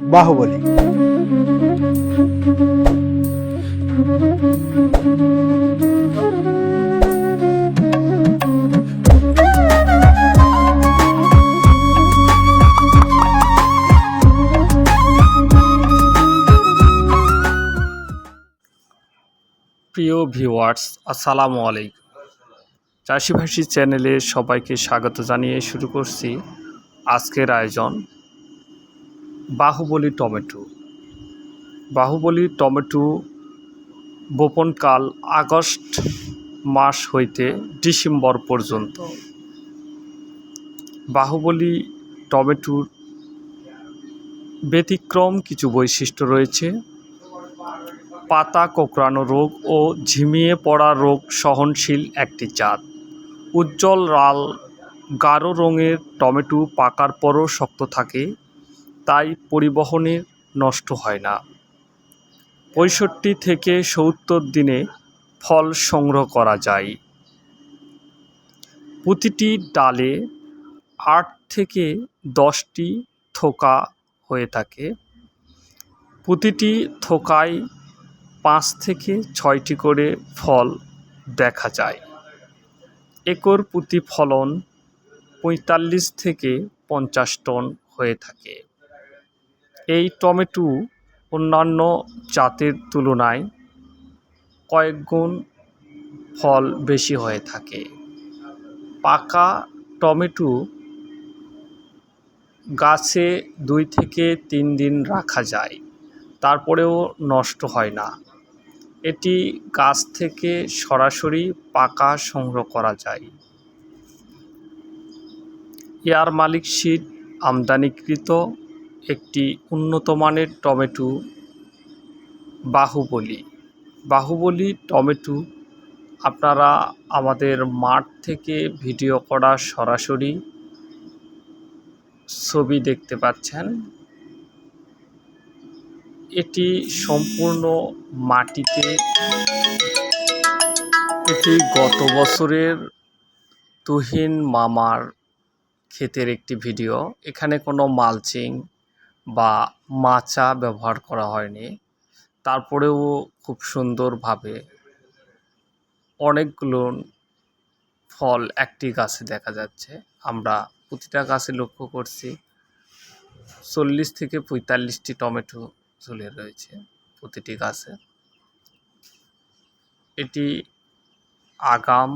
বাহুবলী। প্রিয় ভিউয়ার্স আসসালামু আলাইকুম। চাষিভাষী চ্যানেলে সবাইকে স্বাগত জানিয়ে শুরু করছি আজকের আয়োজন বাহুবলী টমেটো। বাহুবলী টমেটো বপনকাল আগস্ট মাস হইতে ডিসেম্বর পর্যন্ত। বাহুবলী টমেটোর ব্যতিক্রম কিছু বৈশিষ্ট্য রয়েছে। পাতা কোঁকড়ানো রোগ ও ঝিমিয়ে পড়া রোগ সহনশীল একটি জাত। উজ্জ্বল লাল গাঢ় রঙের টমেটো পাকার পরও শক্ত থাকে। তাই পরিবহনে নষ্ট হয় না। পঁয়ষট্টি থেকে সত্তর দিনে ফল সংগ্রহ করা যায়। প্রতিটি ডালে আট থেকে দশটি থোকা হয়ে থাকে। প্রতিটি থোকায় পাঁচ থেকে ছয়টি করে ফল দেখা যায়। একর প্রতি ফলন পঁয়তাল্লিশ থেকে পঞ্চাশ টন হয়ে থাকে। এই টমেটো অন্যান্য জাতের তুলনায় কয়েক গুণ ফল বেশি হয়ে থাকে। পাকা টমেটো গাছে দুই থেকে তিন দিন রাখা যায়, তারপরেও নষ্ট হয় না। এটি গাছ থেকে সরাসরি পাকা সংগ্রহ করা যায়। এয়ার মালিক সিড আমদানিকৃত একটি উন্নত মানের টমেটো বাহুবলী। বাহুবলী টমেটো আপনারা আমাদের মাঠ থেকে ভিডিও করা সরাসরি ছবি দেখতে পাচ্ছেন। এটি সম্পূর্ণ মাটিতে এটি গত বছরের তুহিন মামার ক্ষেতের একটি ভিডিও। এখানে কোনো মালচিং বা মাচা ব্যবহার করা হয়নি। তারপরেও খুব সুন্দরভাবে অনেকগুলো ফল একটি গাছে দেখা যাচ্ছে। আমরা প্রতিটা গাছে লক্ষ্য করছি, চল্লিশ থেকে পঁয়তাল্লিশটি টমেটো ঝুলে রয়েছে প্রতিটি গাছে। এটি আগাম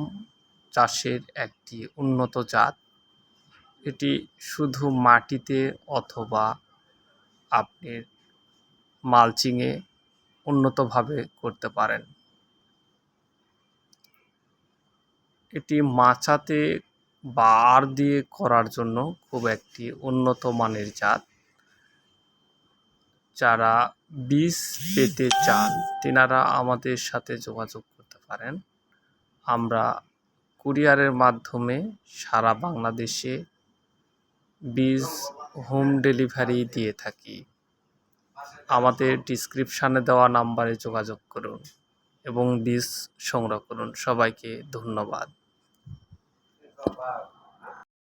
চাষের একটি উন্নত জাত। এটি শুধু মাটিতে অথবা আপনি মালচিংয়ে উন্নতভাবে করতে পারেন। এটি মাচাতে বা আর দিয়ে করার জন্য খুব একটি উন্নত মানের জাত। যারা বীজ পেতে চান, তেনারা আমাদের সাথে যোগাযোগ করতে পারেন। আমরা কুরিয়ারের মাধ্যমে সারা বাংলাদেশে বীজ হোম ডেলিভারি দিয়ে থাকি। আমাদের ডিসক্রিপশানে দেওয়া নাম্বারে যোগাযোগ করুন এবং বীজ সংগ্রহ করুন। সবাইকে ধন্যবাদ।